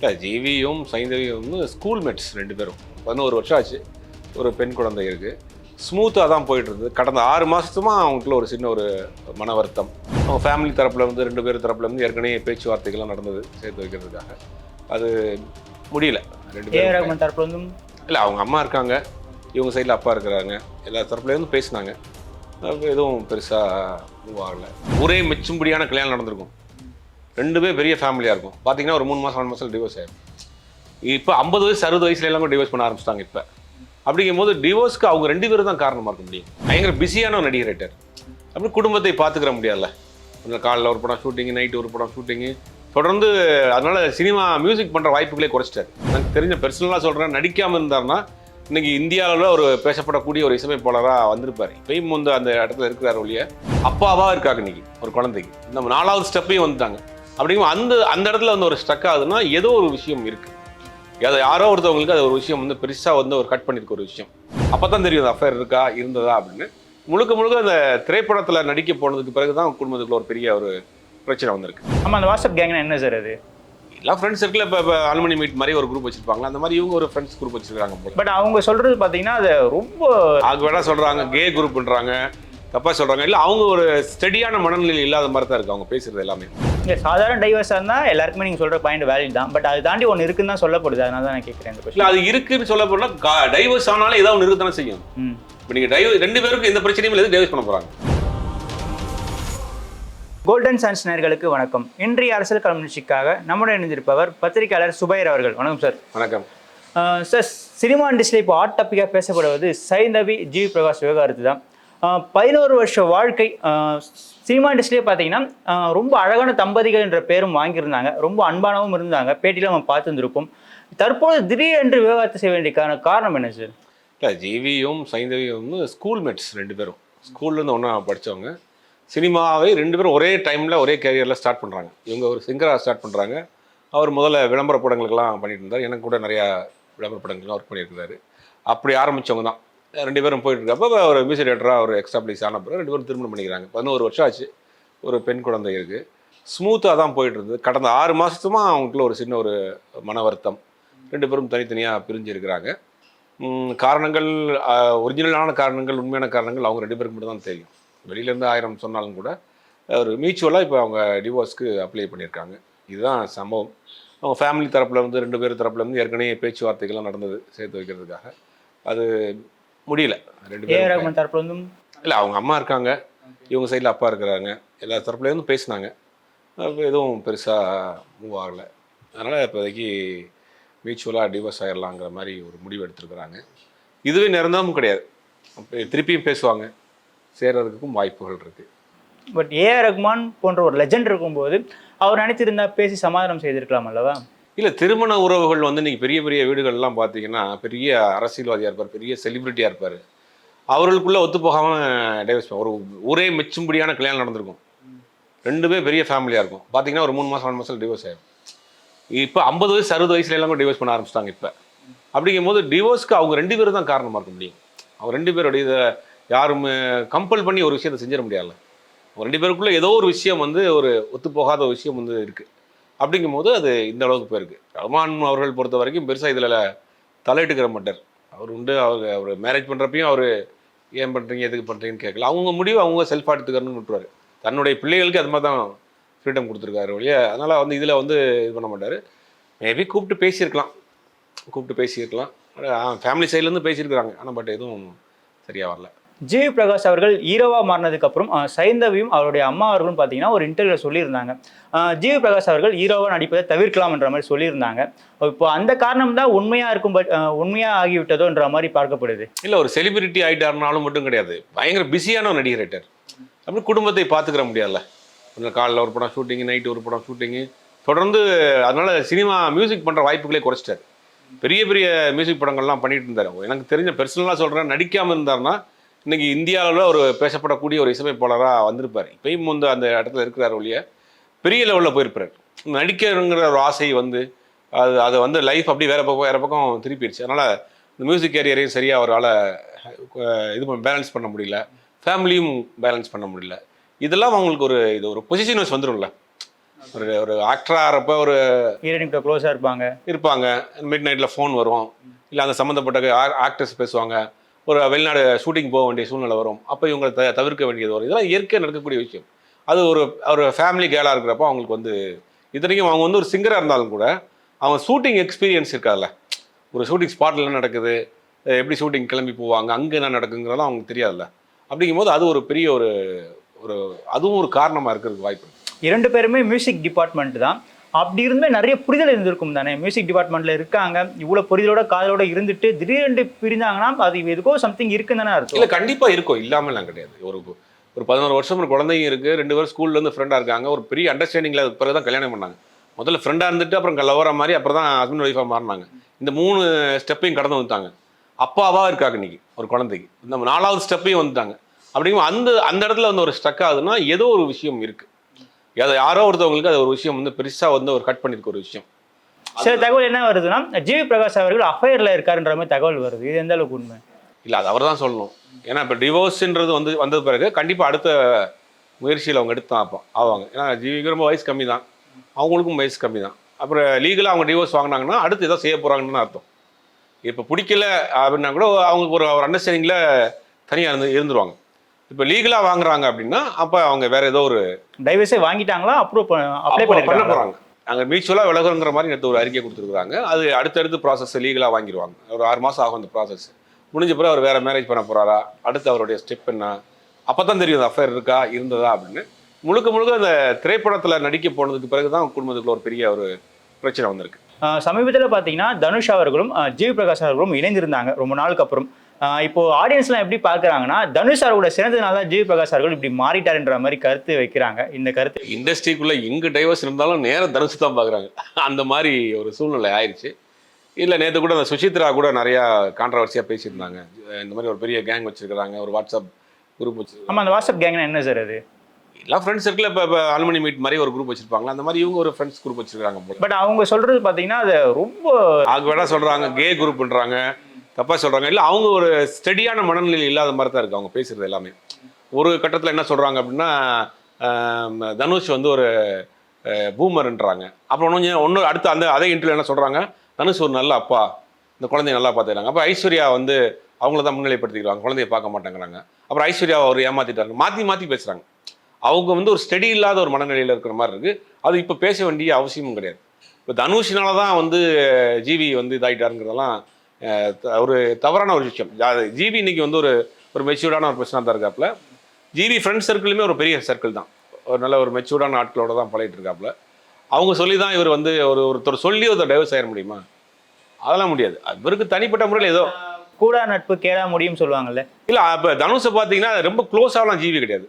இல்லை ஜீவியும் சைந்தவியும் வந்து school mates ரெண்டு பேரும். பதினோரு வருஷம் ஆச்சு. ஒரு பெண் குழந்தை இருக்குது ஸ்மூத்தாக தான் போயிட்டு இருந்தது. கடந்த ஆறு மாதத்துமா அவங்களுக்குள்ள ஒரு சின்ன ஒரு மன வருத்தம். அவங்க ஃபேமிலி தரப்புல இருந்து ரெண்டு பேர் தரப்புல இருந்து ஏற்கனவே பேச்சுவார்த்தைகள்லாம் நடந்தது சேர்த்து வைக்கிறதுக்காக. அது முடியல. ரெண்டு பேரும் தரப்புல இருந்தும்? இல்லை அவங்க அம்மா இருக்காங்க. இவங்க சைடில் அப்பா இருக்கிறாங்க. எல்லா தரப்புலேருந்து பேசினாங்க. அது எதுவும் பெருசாக மூவ் ஆகலை. ஒரே மெச்சும்படியான கல்யாணம் நடந்திருக்கும். ரெண்டுமே பெரிய ஃபேமிலியாக இருக்கும். பார்த்தீங்கன்னா ஒரு மூணு மாதம் நாலு மாதம் டிவோர்ஸ் ஆகிடும் இப்போ ஐம்பது வயசு அறுபது வயசுல எல்லாம் டிவோர்ஸ் பண்ண ஆரம்பிச்சிட்டாங்க இப்போ. அப்படிங்கும் போது டிவோர்ஸ்க்கு அவங்க ரெண்டு பேரும் தான் காரணமாக இருக்க முடியும். பயங்கர பிஸியான ஒரு நடிகர் ரைட்டர் அப்படி குடும்பத்தை பார்த்துக்கிற முடியாதுல்ல. கொஞ்சம் காலைல ஒரு படம் ஷூட்டிங்கு நைட்டு ஒரு படம் ஷூட்டிங்கு தொடர்ந்து அதனால சினிமா மியூசிக் பண்ணுற வாய்ப்புகளே குறைச்சிட்டார். எனக்கு தெரிஞ்ச பர்சனலாக சொல்கிறேன் நடிக்காமல் இருந்தாருன்னா இன்னைக்கு இந்தியாவில் ஒரு பேசப்படக்கூடிய ஒரு இசையமைப்பாளராக வந்திருப்பார். இப்பயும் வந்து அந்த இடத்துல இருக்கிறார் ஒழிய அப்பாவாக இருக்காங்க இன்னைக்கு ஒரு குழந்தைக்கு. நம்ம நாலாவது ஸ்டெப்பையும் வந்துட்டாங்க. அப்படிங்கும் அந்த அந்த இடத்துல வந்து ஒரு ஸ்டக் ஆகுதுன்னா ஏதோ ஒரு விஷயம் இருக்கு. அது யாரோ ஒருத்தவங்களுக்கு அது ஒரு விஷயம் வந்து பெருசாக வந்து ஒரு கட் பண்ணியிருக்க ஒரு விஷயம். அப்போ தான் தெரியும் அஃபேர் இருக்கா இருந்ததா அப்படின்னு. முழுக்க முழுக்க அந்த திரைப்படத்தில் நடிக்க போனதுக்கு பிறகு தான் குடும்பத்துக்குள்ள ஒரு பெரிய ஒரு பிரச்சனை வந்திருக்கு. ஆமா அந்த வாட்ஸ்அப் கேங்னா என்ன சார் அது? எல்லா ஃப்ரெண்ட்ஸ் இருக்குல்ல இப்போ இப்போ அலுமினி மீட் மாதிரி ஒரு குரூப் வச்சிருப்பாங்க அந்த மாதிரி இவங்க ஒரு ஃப்ரெண்ட்ஸ் குரூப் வச்சிருக்காங்க போல. பட் அவங்க சொல்றது பாத்தீங்கன்னா அது ரொம்ப ஆக வேணா சொல்றாங்க கே குரூப்ன்றாங்க தப்பா சொல்றாங்க. இல்ல அவங்க ஒரு ஸ்டெடியான மனநிலை இல்லாத மாதிரி தான் இருக்கு. அவங்க பேசுறது எல்லாமே. இங்க சாதாரண டைவர்ஸாக இருந்தால் எல்லாருக்குமே நீங்கள் சொல்கிற பாயிண்ட் வேலிட் தான். பட் அது தாண்டி ஒன்று இருக்குன்னு தான் சொல்லப்படுது. அதனால தான் நான் கேட்குறேன் இந்த இல்ல அது இருக்குன்னு சொல்ல போனா டைவர்ஸ் ஆனாலும் ஏதாவது ஒன்று இருக்கத்தானே செய்யும். இப்போ நீங்க டைவ் ரெண்டு பேருக்கும் எந்த பிரச்சனையும் இல்லை டைவர்ஸ் பண்ண போறாங்க. கோல்டன் சன்ஸ் நேர்களுக்கு வணக்கம். இன்றைய அரசியல் களம் நிகழ்ச்சிக்காக நம்முடன் இணைந்திருப்பவர் பத்திரிகையாளர் சுபைர் அவர்கள். வணக்கம் சார் வணக்கம். சார் சினிமா இண்டஸ்ட்ரியில் இப்போ ஹாட் டாப்பிக்காக பேசப்படுவது சைந்தவி ஜி பிரகாஷ் விவகாரத்து தான் பதினோரு வருஷ வாழ்க்கை சினிமா இண்டஸ்ட்ரியே பார்த்தீங்கன்னா ரொம்ப அழகான தம்பதிகள் என்ற பேரும் வாங்கியிருந்தாங்க. ரொம்ப அன்பானவும் இருந்தாங்க. பேட்டியில் நம்ம பார்த்துருந்துருப்போம். தற்போது திடீரென்று விவகாரத்தை செய்ய வேண்டியக்கான காரணம் என்ன சார்? இல்லை ஜீவியும் சைந்தவியும் வந்து ஸ்கூல் மேட்ஸ் ரெண்டு பேரும். ஸ்கூல்லேருந்து ஒன்றா படித்தவங்க சினிமாவை ரெண்டு பேரும் ஒரே டைமில் ஒரே கேரியரில் ஸ்டார்ட் பண்ணுறாங்க இவங்க ஒரு சிங்கராக ஸ்டார்ட் பண்ணுறாங்க அவர் முதல்ல விளம்பர படங்களுக்கெல்லாம் பண்ணிட்டு இருந்தார். எனக்கு கூட நிறையா விளம்பர படங்கள்லாம் ஒர்க் பண்ணியிருக்கிறாரு அப்படி ஆரம்பித்தவங்க தான். ரெண்டு பேரும் போயிட்டு இருக்கப்போ ஒரு மியூசிக் டேரக்டராக ஒரு எக்ஸ்டாப்ளிஸ் ஆன பிறகு ரெண்டு பேரும் திருமணம் பண்ணிக்கிறாங்க. பதினோரு வருஷம் ஆச்சு. ஒரு பெண் குழந்தை இருக்குது ஸ்மூத்தாக தான் போயிட்டு இருந்தது கடந்த ஆறு மாதத்துமா அவங்களுக்குள்ள ஒரு சின்ன ஒரு மன வருத்தம். ரெண்டு பேரும் தனித்தனியாக பிரிஞ்சு இருக்கிறாங்க காரணங்கள் ஒரிஜினலான காரணங்கள் உண்மையான காரணங்கள் அவங்க ரெண்டு பேருக்கு மட்டும் தான் தெரியும் வெளியிலேருந்து ஆயிரம் சொன்னாலும் கூட ஒரு மியூச்சுவலாக இப்போ அவங்க டிவோர்ஸ்க்கு அப்ளை பண்ணியிருக்காங்க. இதுதான் சம்பவம். அவங்க ஃபேமிலி தரப்புலேருந்து ரெண்டு பேர் தரப்புலேருந்து ஏற்கனவே பேச்சுவார்த்தைகள்லாம் நடந்தது சேர்த்து வைக்கிறதுக்காக. அது முடியல. ரெண்டு ஏ பேரும் ரகுமான் தரப்புல இருந்தும் இல்லை அவங்க அம்மா இருக்காங்க. இவங்க சைடில் அப்பா இருக்கிறாங்க. எல்லா தரப்புலேருந்து பேசினாங்க. எதுவும் பெருசாக மூவ் ஆகலை. அதனால் இப்போதைக்கு மியூச்சுவலாக டிவோர்ஸ் ஆயிடலாங்கிற மாதிரி ஒரு முடிவு எடுத்திருக்கிறாங்க. இதுவே நிரந்தரமும் கிடையாது. திருப்பியும் பேசுவாங்க. சேர்றதுக்கும் வாய்ப்புகள் இருக்குது பட் ஏ ரகுமான் போன்ற ஒரு லெஜெண்ட் இருக்கும்போது அவர் நினைச்சிருந்தா பேசி சமாதானம் செய்திருக்கலாம் அல்லவா? இல்லை திருமண உறவுகள் வந்து இன்னைக்கு பெரிய பெரிய வீடுகள்லாம் பார்த்தீங்கன்னா பெரிய அரசியல்வாதியாக இருப்பார் பெரிய செலிப்ரிட்டியாக இருப்பார். அவர்களுக்குள்ளே ஒத்து போகாமல் டைவர்ஸ் ஒரு ஒரே மெச்சும்படியான கல்யாணம் நடந்திருக்கும். ரெண்டுமே பெரிய ஃபேமிலியாக இருக்கும். பார்த்தீங்கன்னா ஒரு மூணு மாதம் நாலு மாதம் டிவோர்ஸ் ஆகும் இப்போ ஐம்பது வயசு அறுபது வயசுல எல்லாமே டிவோர்ஸ் பண்ண ஆரம்பிச்சிட்டாங்க இப்போ. அப்படிங்கும்போது டிவோர்ஸ்க்கு அவங்க ரெண்டு பேரும் தான் காரணமாக இருக்க முடியும். அவங்க ரெண்டு பேருடைய இதை யாரும் கம்பல் பண்ணி ஒரு விஷயத்தை செஞ்சிட முடியாது அவங்க ரெண்டு பேருக்குள்ளே ஏதோ ஒரு விஷயம் வந்து ஒரு ஒத்து போகாத ஒரு விஷயம் வந்து இருக்குது அப்படிங்கும்போது அது இந்த அளவுக்கு போயிருக்கு. ரஹ்மான் அவர்கள் பொறுத்த வரைக்கும் பெருசாக இதில் தலையிட்டுக்கிற மாட்டார். அவர் உண்டு அவர் அவர் மேரேஜ் பண்ணுறப்பையும் அவர் ஏன் பண்ணுறீங்க எதுக்கு பண்ணுறீங்கன்னு கேட்கல. அவங்க முடிவு அவங்க செல்ஃபாக எடுத்துக்கணும்னு விட்டுருவார். தன்னுடைய பிள்ளைகளுக்கு அது மாதிரி தான் ஃப்ரீடம் கொடுத்துருக்காரு ஒழிய அதனால் வந்து இதில் வந்து இது பண்ண மாட்டார். மேபி கூப்பிட்டு பேசியிருக்கலாம். கூப்பிட்டு பேசியிருக்கலாம். ஃபேமிலி சைட்லேருந்து பேசியிருக்கிறாங்க. ஆனால் பட் எதுவும் சரியாக வரல. ஜிவி பிரகாஷ் அவர்கள் ஹீரோவா மாறினதுக்கப்புறம் சைந்தவியும் அவருடைய அம்மா அவர்களும் பார்த்தீங்கன்னா ஒரு இன்டர்வியூல சொல்லியிருந்தாங்க. ஜி ஜிவி பிரகாஷ் அவர்கள் ஹீரோவா நடிப்பதை தவிர்க்கலாம்ன்ற மாதிரி சொல்லியிருந்தாங்க. இப்போ அந்த காரணம் தான் உண்மையாக இருக்கும் பட் உண்மையாக ஆகிவிட்டதோன்ற மாதிரி பார்க்கப்படுது. இல்லை ஒரு செலிபிரிட்டி ஆகிட்டாருனாலும் மட்டும் கிடையாது. பயங்கர பிஸியான ஒரு நடிகர் அப்படி குடும்பத்தை பார்த்துக்கிற முடியாதுல்ல. கொஞ்சம் காலைல ஒரு படம் ஷூட்டிங்கு நைட்டு ஒரு படம் ஷூட்டிங்கு தொடர்ந்து அதனால சினிமா மியூசிக் பண்ணுற வாய்ப்புகளே குறைச்சிட்டார். பெரிய பெரிய மியூசிக் படங்கள்லாம் பண்ணிட்டு இருந்தார். எனக்கு தெரிஞ்ச பர்சனலாக சொல்கிறேன் நடிக்காமல் இருந்தாருன்னா இன்னைக்கு இந்தியாவில் ஒரு பேசப்படக்கூடிய ஒரு இசையமைப்பாளராக வந்திருப்பார். இப்பயும் வந்து அந்த இடத்துல இருக்கிறார் ஒழிய பெரிய லெவலில் போயிருப்பார். நடிக்கணுங்கிற ஒரு ஆசை வந்து அது அது வந்து லைஃப் அப்படி வேற பக்கம் வேற பக்கம் திருப்பிடுச்சு. அதனால் இந்த மியூசிக் கேரியரையும் சரியாக அவரால் இது பேலன்ஸ் பண்ண முடியல. ஃபேமிலியும் பேலன்ஸ் பண்ண முடியல. இதெல்லாம் அவங்களுக்கு ஒரு இது ஒரு பொசிஷன்ஸ் வந்துடும்ல ஒரு ஒரு ஆக்டராக ஆகிறப்ப ஒரு ஹீரோயின் கிட்ட க்ளோஸாக இருப்பாங்க. இருப்பாங்க. மிட் நைட்டில் ஃபோன் வரும். இல்லை அந்த சம்மந்தப்பட்ட ஆக்டர்ஸ் பேசுவாங்க. ஒரு வெளிநாடு ஷூட்டிங் போக வேண்டிய சூழ்நிலை வரும். அப்போ இவங்களை த தவிர்க்க வேண்டியது வரும். இதெல்லாம் இயற்கையாக நடக்கக்கூடிய விஷயம். அது ஒரு ஒரு ஃபேமிலி கேலாக இருக்கிறப்போ அவங்களுக்கு வந்து இத்தனைக்கும் அவங்க வந்து ஒரு சிங்கராக இருந்தாலும் கூட அவங்க ஷூட்டிங் எக்ஸ்பீரியன்ஸ் இருக்காதுல்ல. ஒரு ஷூட்டிங் ஸ்பாட்டில் என்ன நடக்குது? எப்படி ஷூட்டிங் கிளம்பி போவாங்க? அங்கே என்ன நடக்குங்கிறதெல்லாம் அவங்களுக்கு தெரியாதுல்ல. அப்படிங்கும்போது அது ஒரு பெரிய ஒரு ஒரு அதுவும் ஒரு காரணமாக இருக்கிறதுக்கு வாய்ப்பு இரண்டு பேருமே மியூசிக் டிபார்ட்மெண்ட் தான். அப்படி இருந்துமே நிறைய புரிதல் இருந்திருக்கும் தானே? மியூசிக் டிபார்ட்மெண்ட்ல இருக்காங்க. இவ்வளோ புரிதலோட காதலோட இருந்துட்டு திடீரென்று பிரிஞ்சாங்கன்னா அது எதுக்கோ சம்திங் இருக்குன்னு தானே இல்லை அர்த்தம் கண்டிப்பாக இருக்கும். இல்லாமலாம் கிடையாது. ஒரு ஒரு பதினோரு வருஷம் ஒரு குழந்தையும் இருக்குது ரெண்டு பேரும் ஸ்கூல்ல இருந்து ஃப்ரெண்டாக இருக்காங்க. ஒரு பெரிய அண்டர்ஸ்டாண்டிங்கில் பிறகு தான் கல்யாணம் பண்ணாங்க. முதல்ல ஃப்ரெண்டாக இருந்துட்டு அப்புறம் லவரா மாதிரி அப்புறம் தான் ஹஸ்பண்ட் ஒய்ஃபாக மாறினாங்க. இந்த மூணு ஸ்டெப்பையும் கடந்து வந்துட்டாங்க. அப்பாவாக இருக்காங்க இன்னைக்கு ஒரு குழந்தைக்கு. இந்த நாலாவது ஸ்டெப்பையும் வந்துட்டாங்க. அப்படிங்கும் அந்த அந்த இடத்துல வந்து ஒரு ஸ்டக் ஆகுதுன்னா ஏதோ ஒரு விஷயம் இருக்குது அது யாரோ ஒருத்தவங்களுக்கு அது ஒரு விஷயம் வந்து பெருசாக வந்து ஒரு கட் பண்ணியிருக்க ஒரு விஷயம். சில தகவல் என்ன வருதுன்னா ஜிவி பிரகாஷ் அவர்கள் அஃபையர்ல இருக்காருன்ற மாதிரி தகவல் வருது. இது எந்த அளவுக்கு உண்மை? இல்லை அது அவர் தான் சொல்லணும். ஏன்னா இப்போ டிவோர்ஸ்ன்றது வந்து வந்தது பிறகு கண்டிப்பாக அடுத்த முயற்சியில் அவங்க எடுத்து தான் அப்போ ஆவாங்க. ஏன்னா ஜீவிக்கு ரொம்ப வயசு கம்மி தான் அவங்களுக்கும் வயசு கம்மி தான் அப்புறம் லீகலாக அவங்க டிவோர்ஸ் வாங்கினாங்கன்னா அடுத்து ஏதோ செய்ய போகிறாங்கன்னு அர்த்தம். இப்போ பிடிக்கல அப்படின்னா கூட அவங்களுக்கு ஒரு ஒரு அண்டர்ஸ்டாண்டிங்கில் தனியாக இருந்து இருந்துருவாங்க. இப்போ லீகலாக வாங்குறாங்க அப்படின்னா அப்போ அவங்க வேற ஏதோ ஒரு டைவர்ஸே வாங்கிட்டாங்களா அப்ரூவ் அப்ளை பண்ண பண்ணிருக்காங்க போகிறாங்க அங்கே மியூச்சுவலாக விலகுங்கிற மாதிரி நேற்று ஒரு அறிக்கை கொடுத்துருக்காங்க. அது அடுத்தடுத்து ப்ராசஸ் லீகலாக வாங்கிடுவாங்க ஒரு ஆறு மாதம் ஆகும் அந்த ப்ராசஸ் முடிஞ்ச பிறகு அவர் வேற மேரேஜ் பண்ண போறாரா? அடுத்து அவருடைய ஸ்டெப் என்ன? அப்போ தான் தெரியும் அந்த அஃபேர் இருக்கா? இருந்ததா? அப்படின்னு. முழுக்க முழுக்க அந்த திரைப்படத்தில் நடிக்க போனதுக்கு பிறகு தான் குடும்பத்துக்குள்ள ஒரு பெரிய ஒரு பிரச்சனை வந்திருக்கு. சமீபத்தில் பார்த்தீங்கன்னா தனுஷ் அவர்களும் ஜிவி பிரகாஷ் அவர்களும் இணைந்திருந்தாங்க ரொம்ப நாளுக்கு அப்புறம். இப்போ ஆடியன்ஸ்லாம் எப்படி பார்க்குறாங்கன்னா தனுஷ் அவரோட சேர்ந்ததுனால தான் ஜிவி பிரகாஷ் அவர்கள் இப்படி மாறிட்டாருன்ற மாதிரி கருத்து வைக்கிறாங்க. இந்த கருத்து இண்டஸ்ட்ரிக்குள்ள எங்க டைவர்ஸ் இருந்தாலும் நேரம் தனுசு தான் பார்க்குறாங்க. அந்த மாதிரி ஒரு சூழ்நிலை ஆயிடுச்சு இல்லை நேற்று கூட அந்த சுசித்ரா கூட நிறையா கான்ட்ரவர்சியாக பேசியிருந்தாங்க. இந்த மாதிரி ஒரு பெரிய கேங் வச்சிருக்கிறாங்க ஒரு வாட்ஸ்அப் குரூப் வச்சு ஆமா அந்த வாட்ஸ்அப் கேங்னா என்ன சார் அது? எல்லா ஃப்ரெண்ட்ஸ் சர்க்கிள் இப்போ இப்போ அலுமினி மீட் மாதிரி ஒரு குரூப் வச்சிருப்பாங்க அந்த மாதிரி இவங்க ஒரு ஃப்ரெண்ட்ஸ் குரூப் வச்சிருக்காங்க பட் அவங்க சொல்றது பார்த்தீங்கன்னா அது ரொம்ப ஆக வேணா சொல்றாங்க கே குரூப்ன்றாங்க தப்பாக சொல்கிறாங்க இல்லை அவங்க ஒரு ஸ்டெடியான மனநிலை இல்லாத மாதிரி தான் இருக்குது அவங்க பேசுகிறது எல்லாமே. ஒரு கட்டத்தில் என்ன சொல்கிறாங்க அப்படின்னா தனுஷ் வந்து ஒரு பூமர்ன்றாங்க. அப்புறம் கொஞ்சம் ஒன்று அடுத்து அந்த அதே இன்டர்வியூ என்ன சொல்கிறாங்க தனுஷ் ஒரு நல்ல அப்பா. இந்த குழந்தைய நல்லா பார்த்துக்கிறாங்க. அப்போ ஐஸ்வர்யா வந்து அவங்கள தான் முன்னிலைப்படுத்திக்கிறாங்க. குழந்தைய பார்க்க மாட்டேங்கிறாங்க. அப்புறம் ஐஸ்வர்யாவை அவர் ஏமாற்றிட்டாங்க மாற்றி மாற்றி பேசுகிறாங்க அவங்க வந்து ஒரு ஸ்டெடி இல்லாத ஒரு மனநிலையில் இருக்கிற மாதிரி இருக்குது அது இப்போ பேச வேண்டிய அவசியமும் கிடையாது. இப்போ தனுஷினால தான் வந்து ஜிவி வந்து இதாகிட்டாருங்கிறதெல்லாம் ஒரு தவறான ஒரு விஷயம். ஜா- ஜிவி இன்னைக்கு வந்து ஒரு ஒரு மெச்சூர்டான ஒரு பிரச்சனை தான் இருக்காப்புல. ஜிவி ஃப்ரெண்ட் சர்க்கிளுமே ஒரு பெரிய சர்க்கிள் தான். ஒரு நல்ல ஒரு மெச்சூர்டான ஆட்களோட தான் பழகிட்டு இருக்காப்புல. அவங்க சொல்லி தான் இவர் வந்து ஒரு ஒருத்தர் சொல்லி ஒருத்தர் டைவர்ஸ் ஆயிட முடியுமா? அதெல்லாம் முடியாது. இவருக்கு தனிப்பட்ட முறையில் ஏதோ கூடா நட்பு கேடா முடியும் சொல்லுவாங்கல்ல. இல்லை அப்போ தனுஷை பார்த்தீங்கன்னா ரொம்ப க்ளோஸாகலாம் ஜிவி கிடையாது.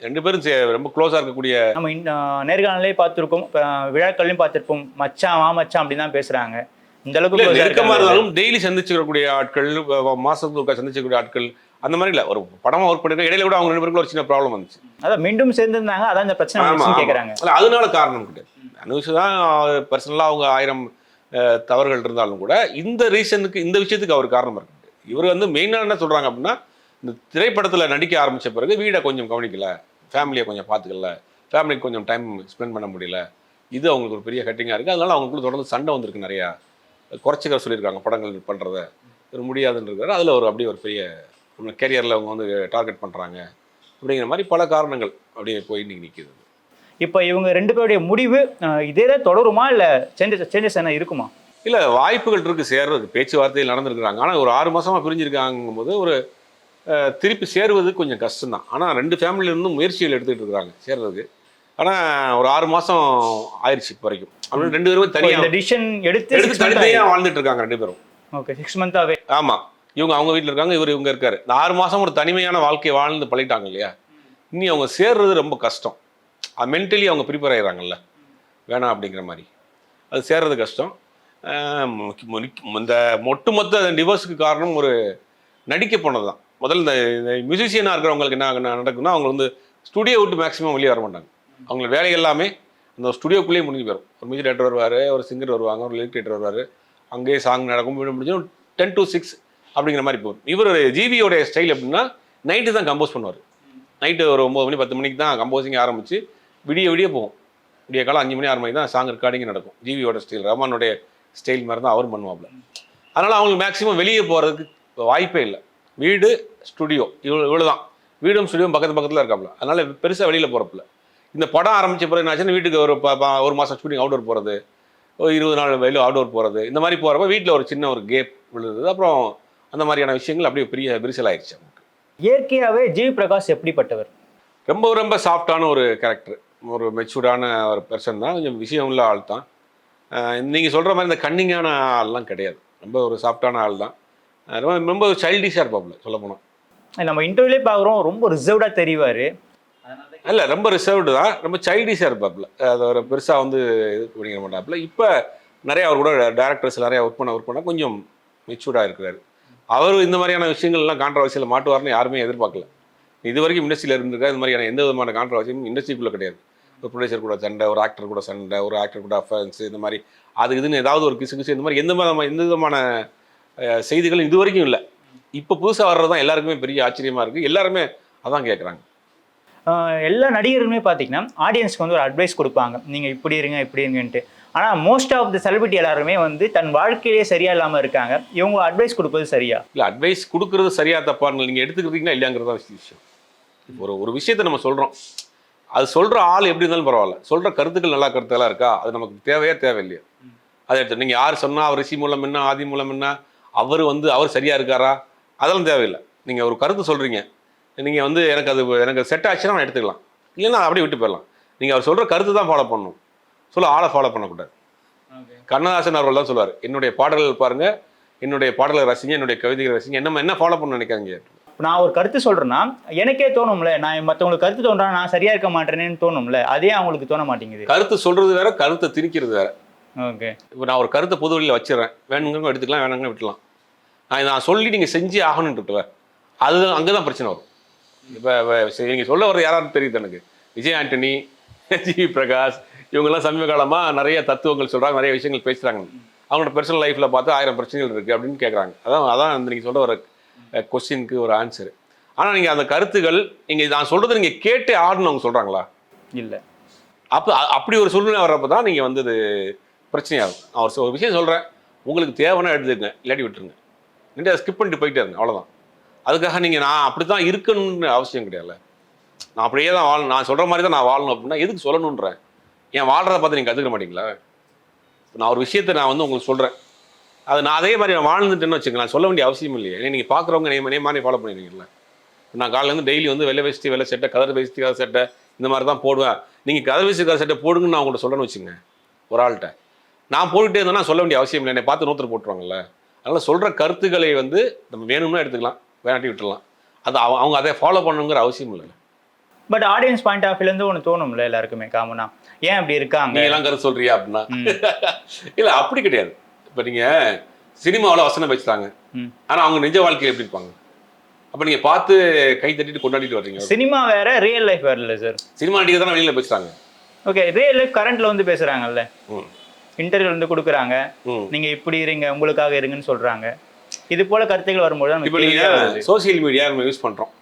ரெண்டு பேரும் ரொம்ப க்ளோஸாக இருக்கக்கூடிய நம்ம நேர்காணலே பார்த்துருக்கோம் இப்போ விழாக்கள்லையும் பார்த்துருப்போம். மச்சான் வா மச்சான் அப்படி தான் பேசுறாங்க. இந்த அளவுக்கு நெருக்கமா. இருந்தாலும் டெய்லி சந்திச்சுக்கக்கூடிய ஆட்கள் மாசத்துக்கு ஒருக்கா சந்திச்சக்கூடிய ஆட்கள் அந்த மாதிரி இல்ல. ஒரு படமா ஒர்க் பண்ணிருக்க இடையில கூட அவங்க ரெண்டு பேருக்குள்ள ஒரு சின்ன ப்ராப்ளம் வந்துச்சு. அதான் மீண்டும் சேர்ந்திருந்தாங்க அதான் இந்த பிரச்சனை. கேட்குறாங்க இல்ல, அதனால காரணம் கிடையாது. அனுஷ் தான் பர்சனலா அவங்க ஆயிரம் தவறுகள் இருந்தாலும் கூட இந்த ரீசனுக்கு இந்த விஷயத்துக்கு அவர் காரணம் இருக்கு. இவர் வந்து மெயினாக என்ன சொல்றாங்க அப்படின்னா இந்த திரைப்படத்துல நடிக்க ஆரம்பிச்ச பிறகு வீடை கொஞ்சம் கவனிக்கல ஃபேமிலியை கொஞ்சம் பார்த்துக்கல ஃபேமிலிக்கு கொஞ்சம் டைம் ஸ்பெண்ட் பண்ண முடியல. இது அவங்களுக்கு ஒரு பெரிய கட்டிங்காக இருக்குது அதனால அவங்களுக்குள்ள தொடர்ந்து சண்டை வந்திருக்கு நிறையா. குறைச்சிக்கிற சொல்லியிருக்காங்க படங்கள் பண்ணுறத முடியாதுன்னு இருக்காரு அதில் ஒரு அப்படியே ஒரு பெரிய கேரியரில் அவங்க வந்து டார்கெட் பண்ணுறாங்க அப்படிங்கிற மாதிரி பல காரணங்கள் அப்படியே போய் இன்னைக்கு நிற்கிது இப்போ இவங்க ரெண்டு பேருடைய முடிவு இதே தொடருமா இல்லை சேஞ்சஸ் சேஞ்சஸ் என்ன இருக்குமா? இல்லை வாய்ப்புகள் இருக்குது சேர்றதுக்கு பேச்சுவார்த்தையில் நடந்திருக்கிறாங்க. ஆனால் ஒரு ஆறு மாசமா பிரிஞ்சிருக்காங்கும் போது ஒரு திருப்பி சேருவது கொஞ்சம் கஷ்டம்தான். ஆனால் ரெண்டு ஃபேமிலியில இருந்தும் முயற்சிகள் எடுத்துக்கிட்டு இருக்காங்க சேர்றதுக்கு. ஆனால் ஒரு ஆறு மாசம் ஆயிடுச்சு இப்போ வரைக்கும். அப்படின்னு ரெண்டு பேருமே தனியாக இந்த டிசிஷன் எடுத்து எடுத்து தனித்தனியாக வாழ்ந்துட்டு இருக்காங்க ரெண்டு பேரும். ஓகே சிக்ஸ் மந்த்தாவே ஆமா. இவங்க அவங்க வீட்டில் இருக்காங்க இவர் இவங்க இருக்காரு. இந்த ஆறு மாசம் ஒரு தனிமையான வாழ்க்கையை வாழ்ந்து பழகிட்டாங்க இல்லையா? இனி அவங்க சேர்றது ரொம்ப கஷ்டம். மென்டலி அவங்க ப்ரிப்பேர் ஆயிடுறாங்கல்ல. வேணாம் அப்படிங்கிற மாதிரி. அது சேர்றது கஷ்டம். இந்த ஒட்டுமொத்த டிவோர்ஸுக்கு காரணம் ஒரு நடிக்க போனது தான் முதல்ல இந்த மியூசிஷியனாக இருக்கிறவங்களுக்கு என்ன நடக்கும்னா அவங்க வந்து ஸ்டுடியோ விட்டு மேக்ஸிமம் வெளியே வர மாட்டாங்க. அவங்க வேலை எல்லாமே அந்த ஸ்டுடியோக்குள்ளேயே முடிஞ்சு போயிடும் ஒரு மியூசிக் டேரக்டர் வருவார் ஒரு சிங்கர் வருவாங்க ஒரு லிரிக் டேரக்டர் வருவார். அங்கேயே சாங் நடக்கும் முடிஞ்சு டென் டு சிக்ஸ் அப்படிங்கிற மாதிரி போகும். இவர் ஜிவியோடைய ஸ்டைல் எப்படின்னா நைட்டு தான் கம்போஸ் பண்ணுவார். நைட்டு ஒரு ஒம்பது மணி பத்து மணிக்கு தான் கம்போசிங் ஆரம்பித்து விடிய விடிய போகும். விடிய காலம் அஞ்சு மணி ஆறு மணிக்கு தான் சாங் ரெக்கார்டிங் நடக்கும். ஜிவியோட ஸ்டைல் ரஹ்மானுடைய ஸ்டைல் மாதிரி தான் அவரும் பண்ணுவாப்ல அதனால் அவங்களுக்கு மேக்ஸிமம் வெளியே போகிறதுக்கு வாய்ப்பே இல்லை. வீடு ஸ்டுடியோ இவ்வளோ இவ்வளோ தான் வீடும் ஸ்டுடியோவும் பக்கத்து பக்கத்தில் இருக்காப்புல. அதனால் பெருசாக வெளியில் போகிறப்பில்ல இந்த படம் ஆரம்பிச்ச பிறகு என்னாச்சுன்னா வீட்டுக்கு ஒரு ஒரு மாதம் ஷூட்டிங் அவுடோர் போகிறது ஒரு இருபது நாள் வெளியில் அவுடோர் போகிறது இந்த மாதிரி போகிறப்ப வீட்டில் ஒரு சின்ன ஒரு கேப் விழுது அப்புறம் அந்த மாதிரியான விஷயங்கள் அப்படியே பெரிய விரிசல் ஆயிடுச்சு அவங்களுக்கு இயற்கையாகவே ஜிவி பிரகாஷ் எப்படிப்பட்டவர்? ரொம்ப ரொம்ப சாஃப்டான ஒரு கேரக்டர் ஒரு மெச்சூர்டான ஒரு பர்சன் தான். கொஞ்சம் விஷயம் உள்ள ஆள் தான். நீங்கள் சொல்கிற மாதிரி இந்த கன்னிங்கான ஆள்லாம் கிடையாது. ரொம்ப ஒரு சாஃப்டான ஆள் தான். ரொம்ப ரொம்ப சைல்டிஷாக இருப்பாப்புல சொல்ல போனால் நம்ம இன்டர்வியூலே பார்க்குறோம் ரொம்ப ரிசர்வ்டாக தெரிவார். இல்லை ரொம்ப ரிசர்வ்டு தான். ரொம்ப சைல்டிஷாக இருப்பாப்புல. அதை ஒரு பெருசாக வந்து இது பண்ணிக்க மாட்டாப்புல. இப்போ நிறையா அவர் கூட டேரக்டர்ஸ் நிறையா ஒர்க் பண்ண ஒர்க் பண்ணால் கொஞ்சம் மெச்சூர்டாக இருக்கிறாரு. அவர் இந்த மாதிரியான விஷயங்கள்லாம் கான்ட்ரவர்சியில் மாட்டுவார்னு யாருமே எதிர்பார்க்கல. இது வரைக்கும் இண்டஸ்ட்ரியில் இருந்திருக்கா? இந்த மாதிரியான எந்த விதமான கான்ட்ரவர்சியும் இண்டஸ்ட்ரிக்குள்ளே கிடையாது. ஒரு ப்ரொடியூசர் கூட சண்டை ஒரு ஆக்டர் கூட சண்டை ஒரு ஆக்டர் கூட அஃபன்ஸ் இந்த மாதிரி. அது இதுன்னு ஏதாவது ஒரு கிசு கிசு இந்த மாதிரி எந்த விதமான எந்த விதமான செய்திகளும் இது வரைக்கும் இல்லை. இப்போ புதுசாக வர்றது தான் எல்லாருக்குமே பெரிய ஆச்சரியமாக இருக்குது எல்லாருமே அதான் கேட்குறாங்க எல்லா நடிகர்களுமே பார்த்தீங்கன்னா ஆடியன்ஸ்க்கு வந்து ஒரு அட்வைஸ் கொடுப்பாங்க. நீங்கள் இப்படி இருங்க இப்படி இருங்கன்ட்டு. ஆனால் மோஸ்ட் ஆஃப் த செலிபிரிட்டி எல்லாருமே வந்து தன் வாழ்க்கையிலே சரியா இல்லாமல் இருக்காங்க. இவங்க அட்வைஸ் கொடுப்பது சரியா? இல்லை அட்வைஸ் கொடுக்குறது சரியா தப்பான்னு நீங்கள் எடுத்துக்கிறீங்களா இல்லையாங்கிறது விஷயம். ஒரு ஒரு விஷயத்தை நம்ம சொல்கிறோம் அது சொல்கிற ஆள் எப்படி இருந்தாலும் பரவாயில்ல. சொல்கிற கருத்துக்கள் நல்லா கருத்துக்களாக இருக்கா? அது நமக்கு தேவையா தேவையில்லையா? அதை எடுத்து நீங்கள் யார் சொன்னால் அவர் ரிஷி மூலம் என்ன ஆதி மூலம் என்ன? அவர் வந்து அவர் சரியாக இருக்காரா? அதெல்லாம் தேவையில்லை. நீங்கள் ஒரு கருத்து சொல்கிறீங்க நீங்கள் வந்து எனக்கு அது எனக்கு செட் ஆச்சுன்னா நான் எடுத்துக்கலாம். இல்லைன்னா அப்படியே விட்டு போயிடலாம். நீங்கள் அவர் சொல்கிற கருத்து தான் ஃபாலோ பண்ணணும். சொல்ல ஆளை ஃபாலோ பண்ணக்கூடாது. கண்ணதாசன் அவர்கள் தான் சொல்லுவார் என்னுடைய பாடல்கள் பாருங்க என்னுடைய பாடலை ரசிங்க என்னுடைய கவிதைகளை ரசிங்க என்ன என்ன ஃபாலோ பண்ண நினைக்காங்க இப்ப நான் ஒரு கருத்து சொல்றேன்னா எனக்கே தோணும்ல நான் மற்றவங்களுக்கு கருத்து தோன்றா நான் சரியா இருக்க மாட்டேனேன்னு தோணும்ல அதே அவங்களுக்கு தோண மாட்டேங்குது. கருத்து சொல்றது வேற கருத்தை திணிக்கிறது வேற. ஓகே. இப்போ நான் ஒரு கருத்தை பொது வழியில் வச்சிடறேன். வேணுங்கிறவங்க எடுத்துக்கலாம் வேணுங்க விட்டுலாம். நான் நான் சொல்லி நீங்கள் செஞ்சு ஆகணுன்ட்டு அது அங்கே தான் பிரச்சனை வரும். இப்போ நீங்கள் சொல்ல வர்றது யாராவது தெரியுது எனக்கு. விஜய் ஆண்டனி ஜி. பிரகாஷ் இவங்கெல்லாம் சமீப காலமாக நிறைய தத்துவங்கள் சொல்கிறாங்க நிறைய விஷயங்கள் பேசுகிறாங்க அவங்களோட பர்சனல் லைஃப்பில் பார்த்தா ஆயிரம் பிரச்சனைகள் இருக்குது அப்படின்னு கேட்குறாங்க அதான் அதான் அந்த நீங்கள் சொல்ல வர கொஸ்டினுக்கு ஒரு ஆன்சர் ஆனால் நீங்கள் அந்த கருத்துகள் நீங்கள் நான் சொல்கிறது நீங்கள் கேட்டு ஆடணும் அவங்க சொல்கிறாங்களா இல்ல. அப்போ அப்படி ஒரு சூழ்நிலை வர்றப்ப தான் நீங்கள் வந்து இது பிரச்சனையாகும். நான் ஒரு விஷயம் சொல்கிறேன் உங்களுக்கு தேவைன்னா எடுத்துக்கங்க இல்லாட்டி விட்டுருங்க. நீங்கள் அதை ஸ்கிப் பண்ணிட்டு போயிட்டே இருங்க அவ்வளோதான் அதுக்காக நீங்கள் நான் அப்படி தான் இருக்கணும்னு அவசியம் கிடையாது நான் அப்படியே தான் வாழணும். நான் சொல்கிற மாதிரி தான் நான் வாழணும் அப்படின்னா எதுக்கு சொல்லணுன்றேன் ஏன் வாழ்கிறத பார்த்து நீங்கள் கற்றுக்க மாட்டீங்களா? நான் ஒரு விஷயத்தை நான் வந்து உங்களுக்கு சொல்கிறேன் அது நான் அதே மாதிரி நான் வாழ்ந்துட்டேன்னு வச்சுக்கோங்க நான் சொல்ல வேண்டிய அவசியம் இல்லையே. ஏன்னா நீங்கள் பார்க்குறவங்க நே நே மாதிரி ஃபாலோ பண்ணிடுவீங்கல்ல. நான் காலையிலேருந்து டெய்லி வந்து வெள்ளை வேஸ்ட்டு வெள்ளை சட்டை கதர் வேஸ்ட்டு கதர் சட்டை இந்த மாதிரி தான் போடுவேன். நீங்கள் கதர் வேஸ்ட்டு கதர் சட்டை போடுங்கன்னு நான் உங்கள்கிட்ட சொல்லணும்னு வச்சுங்க ஒரு ஆள்கிட்ட. நான் போட்டுட்டே இருந்தேன்னா சொல்ல வேண்டிய அவசியம் இல்லை. என்னை பார்த்து நூற்று போட்டுருவாங்கல்ல. அதனால் சொல்கிற கருத்துக்களை வந்து நம்ம வேணும்னா எடுத்துக்கலாம். வேணாட்டி விட்டுடலாம் அது அவ- அவங்க அதை ஃபாலோ பண்ணணுங்கிற அவசியம் இல்லை பட் ஆடியன்ஸ் பாயிண்ட் ஆஃப் இருந்து ஒன்று தோணும்ல எல்லாருக்குமே காமனா? ஏன் அப்படி இருக்காங்க? நீ எல்லாம் கருத்து சொல்றியா அப்படின்னா. இல்ல அப்படி கிடையாது. இப்போ நீங்க சினிமாவில் வசனம் பேசுறாங்க ம். ஆனா அவங்க நிஜ வாழ்க்கையில் எப்படி இருப்பாங்க? அப்ப நீங்க பார்த்து கை தட்டிட்டு கொண்டாடிட்டு வர்றீங்க. சினிமா வேற ரியல் லைஃப் வேறல சார் சினிமா நடிகர் தானே வெளியில பேசுறாங்க ஓகே ரியல் லைஃப் கரண்ட்ல வந்து பேசுறாங்கல்ல. இன்டர்வியூ வந்து கொடுக்குறாங்க. நீங்க இப்படி இருங்க உங்களுக்காக இருங்கன்னு சொல்றாங்க. இது போல கருத்துக்கள் வரும்போது இப்போ. சோஷியல் மீடியா நம்ம யூஸ் பண்றோம்.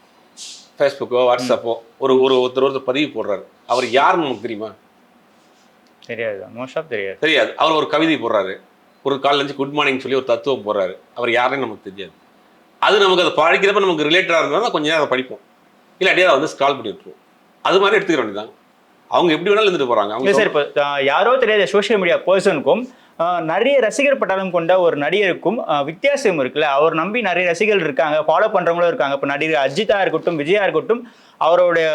ஃபேஸ்புக்கோ வாட்ஸ்அப்போ ஒரு ஒரு ஒருத்தர் ஒருத்தர் பதிவு போடுறாரு. அவர் யாருன்னு நமக்கு தெரியுமா? தெரியாது. மோஸ்ட் ஆஃப் தெரியாது. தெரியாது. அவர் ஒரு கவிதை போடுறாரு. ஒரு கால் லஞ்சு குட் மார்னிங் சொல்லி ஒரு தத்துவம் போடுறாரு. அவர் யாருன்னு நமக்கு தெரியாது. அது நமக்கு அதை படிக்கிறப்ப நமக்கு ரிலேட்டடாக இருந்தால் கொஞ்ச நேரம் அதை படிப்போம். இல்லாட்டி அதை வந்து ஸ்கால் பண்ணி விட்டுருவோம். அது மாதிரி எடுத்துக்கிற வேண்டியதான் அவங்க எப்படி வேணாலும் இருந்துட்டு போறாங்க. இல்லை அவங்க சார் இப்போ யாரோ தெரியாத சோஷியல் மீடியா பர்சனுக்கும் நிறைய ரசிகர் பட்டாளம் கொண்ட ஒரு நடிகருக்கும் வித்தியாசம் இருக்குல்ல. அவர் நம்பி நிறைய ரசிகர்கள் இருக்காங்க ஃபாலோ பண்றவங்களும் இருக்காங்க. இப்போ நடிகர் அஜித்தா இருக்கட்டும் விஜயா இருக்கட்டும் அவருடைய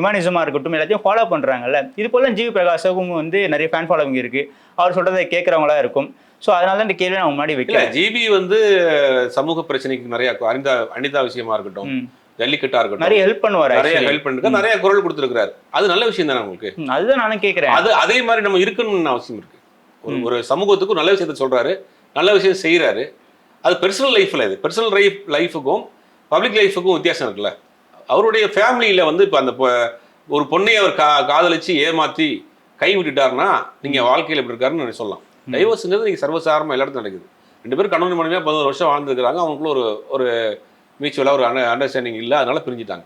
இமானிசமா இருக்கட்டும் எல்லாத்தையும் ஃபாலோ பண்றாங்கல்ல. இது போல ஜிவி பிரகாஷுக்கும் வந்து நிறைய ஃபேன் ஃபாலோவிங் இருக்கு. அவர் சொல்றதை கேட்கறவங்களா இருக்கும். ஸோ அதனால தான் இந்த கேள்வி நான் முன்னாடி வைக்கிறேன் ஜிபி வந்து சமூக பிரச்சனைக்கு நிறைய அனிதா அனிதா விஷயமா இருக்கட்டும். ஜல்லிக்கட்டா இருக்கட்டும் நிறைய ஹெல்ப் பண்ணுவார் நிறைய. ஹெல்ப் பண்ணிருக்காரு நிறைய குரல் கொடுத்துருக்காரு அது நல்ல விஷயம் தானே உங்களுக்கு? அதுதான் நானும் கேட்குறேன் அது அதே மாதிரி நம்ம இருக்கணும்னு அவசியம் இருக்கு. ஒரு ஒரு சமூகத்துக்கு நல்ல விஷயத்த சொல்றாரு நல்ல விஷயம் செய்யறாரு அது பர்சனல் லைஃப்ல இது. பர்சனல் லைஃப் லைஃபுக்கும் பப்ளிக் லைஃபுக்கும் வித்தியாசம் இருக்குல்ல. அவருடைய ஃபேமிலியில வந்து இப்போ அந்த ஒரு பொண்ணை அவர் கா காதலிச்சு ஏமாத்தி கை விட்டுட்டாருன்னா நீங்க வாழ்க்கையில் எப்படி இருக்காருன்னு சொல்லலாம். டைவர்ஸுங்கிறது நீங்க சர்வசாதாரணமா எல்லா இடத்துல நடக்குது. ரெண்டு பேரும் கணவன் மனைவியா பதினோரு வருஷம் வாழ்ந்துருக்காங்க அவங்களுக்குள்ள ஒரு ஒரு மியூச்சுவலாக ஒரு அண்டர்ஸ்டாண்டிங் இல்லை. அதனால பிரிஞ்சுட்டாங்க.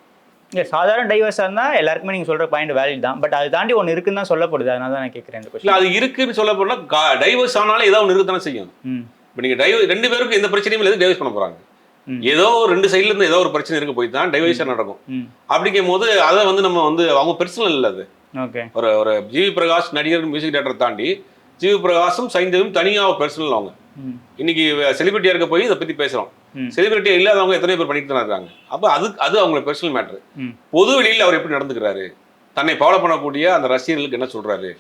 இல்லை சாதாரண டைவர்ஸாக இருந்தால் எல்லாருக்குமே நீங்கள் சொல்கிற பாயிண்ட் வேலிட் தான். பட் அது தாண்டி ஒன்று இருக்குன்னு தான் சொல்லப்படுது. அதனால தான் நான் கேட்குறேன் இந்த கொஸ்டின் அது இருக்குன்னு சொல்ல போனால் டைவர்ஸ் ஆனாலும் ஏதாவது ஒன்று இருக்கத்தானே செய்யும். இப்போ நீங்கள் டைவ் ரெண்டு பேருக்கும் எந்த பிரச்சனையும் இல்லை டைவர்ஸ் பண்ண போகிறாங்க. ஏதோ ஒரு ரெண்டு சைடுல இருந்து ஏதோ ஒரு பிரச்சனை இருக்க போய் தான் டைவர்ஷன் நடக்கும். அப்படிங்கும் போது அதை வந்து நம்ம வந்து அவங்க பெர்சனல் இல்லை அது. ஓகே. ஒரு ஒரு ஜிவி பிரகாஷ் நடிகர் மியூசிக் டேரக்டர் தாண்டி ஜிவி பிரகாஷும் சைந்தவும் தனியாக பெர்சனல் அவங்க இன்னைக்கு செலிபிரிட்டியா இருக்க போய் இதை பத்தி பேசுறோம். செலிபிரிட்டியா இல்லாதவங்க எத்தனை பேர் பண்ணிட்டு தான் இருக்காங்க. அப்ப அது அது அவங்களோட பெர்சனல் மேட்ரு ம். பொது வெளியில் அவர் எப்படி நடந்துக்கிறாரு? தன்னை ஃபாலோ பண்ணக்கூடிய அந்த ரசிகர்களுக்கு என்ன சொல்றாரு?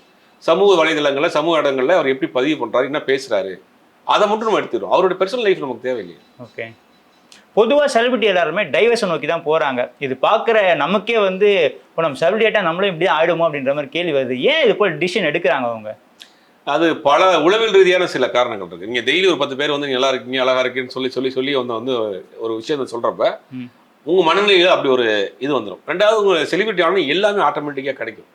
சமூக வலைதளங்கள்ல சமூக இடங்கள்ல அவர் எப்படி பதிவு பண்றாரு? என்ன பேசுறாரு? அதை மட்டும் நம்ம எடுத்துக்கிறோம். அவரோட பெர்சனல் லைஃப் நமக்கு தேவையில்லையே. ஓகே. பொதுவாக செலிபிரிட்டி எல்லாருமே டைவர்ஸை நோக்கி தான் போகிறாங்க இது பார்க்குற நமக்கே வந்து இப்போ நம்ம செலிபிரிட்டியாக நம்மளும் இப்படி ஆயிடுமோ அப்படின்ற மாதிரி கேள்வி வருது. ஏன் இது போல் டிசிஷன் எடுக்கிறாங்க அவங்க? அது பல உளவியல் ரீதியான சில காரணங்கள் இருக்கு. நீங்க டெய்லி ஒரு பத்து பேர் வந்து நீங்க நல்லா இருக்கீங்க அழகா இருக்கீங்கன்னு சொல்லி சொல்லி சொல்லி வந்து வந்து ஒரு விஷயத்த சொல்றப்ப. உங்க மனநிலையில அப்படி ஒரு இது வந்துடும் ரெண்டாவது உங்க செலிபிரிட்டி ஆனால் எல்லாமே ஆட்டோமேட்டிக்காக கிடைக்கும்.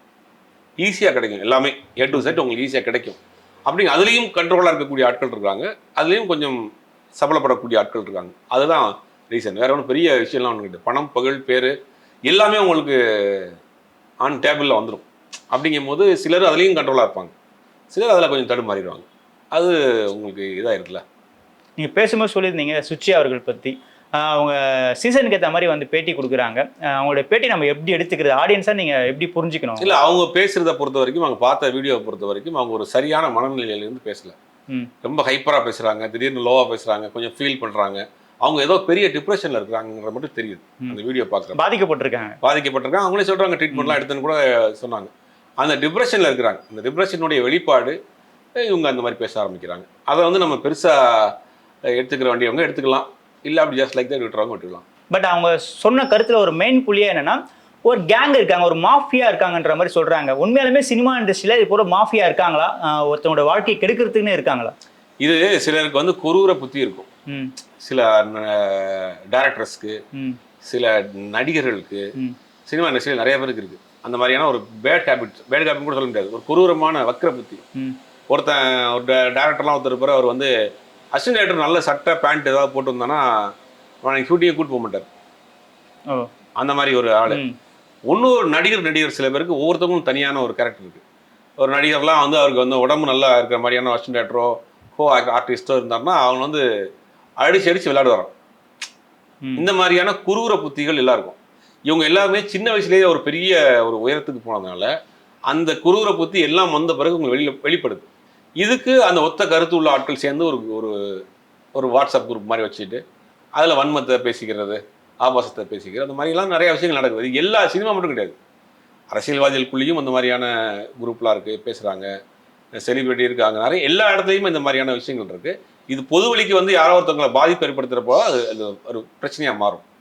ஈஸியாக கிடைக்கும். எல்லாமே ஏ டு செட் உங்களுக்கு ஈஸியாக கிடைக்கும். அப்படிங்க அதுலேயும் கண்ட்ரோலாக இருக்கக்கூடிய ஆட்கள் இருக்காங்க. அதுலேயும் கொஞ்சம் சபலப்படக்கூடிய ஆட்கள் இருக்காங்க. அதுதான் ரீசன் வேற ஒன்றும் பெரிய விஷயம்லாம் ஒன்று கிடையாது. பணம் புகழ் பேர் எல்லாமே உங்களுக்கு ஆன் டேபிளில் வந்துடும் அப்படிங்கும்போது சிலர் அதுலேயும் கண்ட்ரோலாக இருப்பாங்க. சிலர் அதில் கொஞ்சம் தடுமாறிடுவாங்க. அது உங்களுக்கு இதாக இருக்குல்ல நீங்கள் பேசும்போது சொல்லியிருந்தீங்க சுச்சி அவர்கள் பற்றி அவங்க சீசனுக்கு ஏற்ற மாதிரி வந்து பேட்டி கொடுக்குறாங்க. அவங்களோட பேட்டி நம்ம எப்படி எடுத்துக்கிறது ஆடியன்ஸாக நீங்கள் எப்படி புரிஞ்சுக்கணும்? இல்லை அவங்க பேசுகிறத பொறுத்த வரைக்கும் அவங்க பார்த்த வீடியோவை பொறுத்த வரைக்கும் அவங்க ஒரு சரியான மனநிலையிலேருந்து பேசல. ரொம்ப ஹைப்பராக பேசுகிறாங்க திடீர்னு லோவாக பேசுகிறாங்க கொஞ்சம் ஃபீல் பண்ணுறாங்க அவங்க ஏதோ பெரிய டிப்ரெஷனில் இருக்கிறாங்கிறது மட்டும் தெரியுது. அந்த வீடியோ பார்க்குறப்ப. பாதிக்கப்பட்டிருக்காங்க. பாதிக்கப்பட்டிருக்காங்க. அவங்களே சொல்கிறாங்க ட்ரீட்மெண்ட்லாம் எடுத்துன்னு கூட சொன்னாங்க. அந்த டிப்ரெஷனில் இருக்கிறாங்க. அந்த டிப்ரெஷனுடைய வெளிப்பாடு இவங்க அந்த மாதிரி பேச ஆரம்பிக்கிறாங்க. அதை வந்து நம்ம பெருசாக எடுத்துக்கிற வேண்டியவங்க எடுத்துக்கலாம். இல்லை அப்படி ஜஸ்ட் லைக் தான் விட்டுறவங்க விட்டுக்கலாம். பட் அவங்க சொன்ன கருத்துல ஒரு மெயின் புள்ளியா என்னன்னா ஒரு கேங் இருக்காங்க ஒரு மாஃபியா இருக்காங்கன்ற மாதிரி சொல்றாங்க. உண்மையாலுமே சினிமா இண்டஸ்ட்ரியில இது போல மாஃபியா இருக்காங்களா? ஒருத்தவங்களோட வாழ்க்கையை கெடுக்கிறதுக்குன்னு இருக்காங்களா? இது சிலருக்கு வந்து குரூர புத்தி இருக்கும். சில டேரக்டர்ஸ்க்கு சில நடிகர்களுக்கு சினிமா இண்டஸ்ட்ரியில் நிறைய பேருக்கு இருக்குது அந்த மாதிரியான ஒரு பேட் ஹேபிட் பேட் ஹேபிட் கூட சொல்ல முடியாது. ஒரு குரூரமான வக்ர புத்தி. ஒருத்தன் ஒரு டேரக்டர்லாம் ஒருத்தர் இருப்பார் அவர் வந்து அசிஸ்டன்ட் டேரக்டர் நல்ல சட்டை பேண்ட் ஏதாவது போட்டு வந்தானா அவன் ஷூட்டிங்கை கூட்டு போக மாட்டார். அந்த மாதிரி ஒரு ஆள். ஒரு நடிகர் நடிகர் சில பேருக்கு ஒவ்வொருத்தவங்களும் தனியான ஒரு கேரக்டர் இருக்குது ஒரு நடிகர்லாம் வந்து அவருக்கு வந்து உடம்பு நல்லா இருக்கிற மாதிரியான அசிஸ்டன்ட் டேரக்டரோ கோ ஆர்டிஸ்டோ இருந்தாருன்னா அவங்க வந்து அடிச்சு அடிச்சு விளையாடுவாராம். ம். இந்த மாதிரியான குரூர புத்திகள் எல்லாருக்கும். இவங்க எல்லாருமே சின்ன வயசுலேயே ஒரு பெரிய ஒரு உயரத்துக்கு போனதுனால அந்த குரூர பற்றி எல்லாம் வந்த பிறகு உங்களுக்கு வெளியில் வெளிப்படுது. இதுக்கு அந்த ஒத்த கருத்து உள்ள ஆட்கள் சேர்ந்து ஒரு ஒரு ஒரு வாட்ஸ்அப் குரூப் மாதிரி வச்சுட்டு அதில் வன்மத்தை பேசிக்கிறது ஆபாசத்தை பேசிக்கிறது அந்த மாதிரிலாம் நிறைய விஷயங்கள் நடக்குது. இது எல்லா சினிமா மட்டும் கிடையாது. அரசியல்வாதிகளுக்குள்ளேயும் அந்த மாதிரியான குரூப்லாம் இருக்குது பேசுகிறாங்க செலிபிரிட்டி இருக்காங்க நிறைய எல்லா இடத்துலையும் இந்த மாதிரியான விஷயங்கள் இருக்குது இது பொது வழிக்கு வந்து யாரோ ஒருத்தவங்களை பாதிப்பு ஏற்படுத்துகிறப்போ அது அது ஒரு பிரச்சனையாக மாறும்.